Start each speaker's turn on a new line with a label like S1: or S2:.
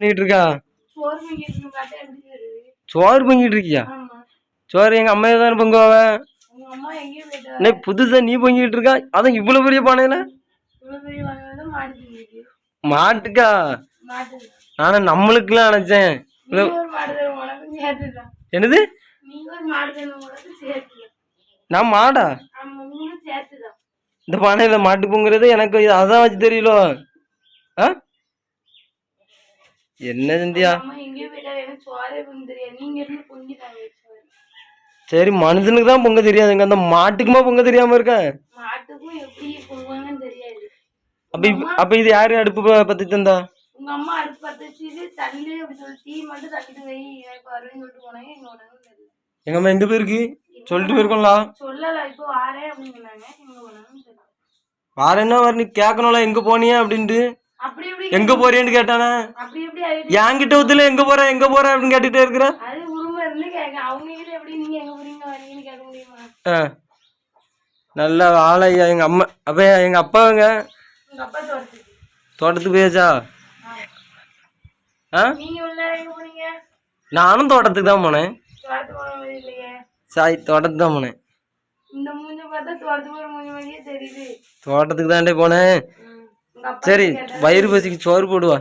S1: பண்ணிட்டு இருக்கா
S2: சோறு
S1: பொங்கிட்டு இருக்கியா சோறு எங்க அம்மா தானே பொங்குவாவ புதுசா நீ பொங்கிட்டு இருக்கா அதான் இவ்வளவு பெரிய பானையில? மாட்டுக்கா?
S2: மாட்டு
S1: நானே நம்மளுக்குலாம் நினைச்சேன். என்னது? நான் மாடா? இந்த பானையில மாட்டு பொங்குறது எனக்கு அதான் வச்சு தெரியல? ஆ என்ன சந்தியா
S2: அம்மா எங்கேயும் போயிட்டா எனக்கு சோறே பொங்க தெரியாது நீங்க இருந்து பொங்கிட்டாங்க சோறு
S1: சரி மனுஷனுக்கு தான் பொங்க தெரியாதுங்க அந்த மாட்டுக்குமா பொங்க தெரியாம இருக்க? அப்ப அப்ப இது யாரு அடுப்பு பத்தி தந்தா
S2: உங்க அம்மா அடுப்பு பத்த வச்சு தள்ளு அப்படி சொல்லி டீ மட்டும் தள்ளிட்டு வை எனக்கு வருவேன்னு சொல்லிட்டு போனாங்க. எங்க தெரியல
S1: எங்க அம்மா எங்க போயிருக்கு சொல்லிட்டு போயிருக்கோம்ல.
S2: சொல்லல இப்போ வாரேன் அப்படின்னு சொன்னாங்க எங்க உனக்கும் தெரியல
S1: வேற என்ன வர நீ கேட்கணும்ல எங்க போனியா அப்படின்ட்டு. எங்க போறியன்னு கேட்டானே? என்கிட்ட ஒத்துல எங்க போற எங்க போற அப்படின்னு கேட்டுட்டே இருக்கிற. நல்ல ஆளையா எங்க அம்மா அப்ப எங்க அப்பாவுங்க
S2: தோட்டத்துக்கு.
S1: போயாச்சா? நானும் தோட்டத்துக்கு தான் போனேன். சாய் தோட்டத்துக்கு தான் போனேன்.
S2: தோட்டத்துக்கு
S1: தாண்டே போனேன். சரி வயிறு பசிக்கு சோறு போடுவா.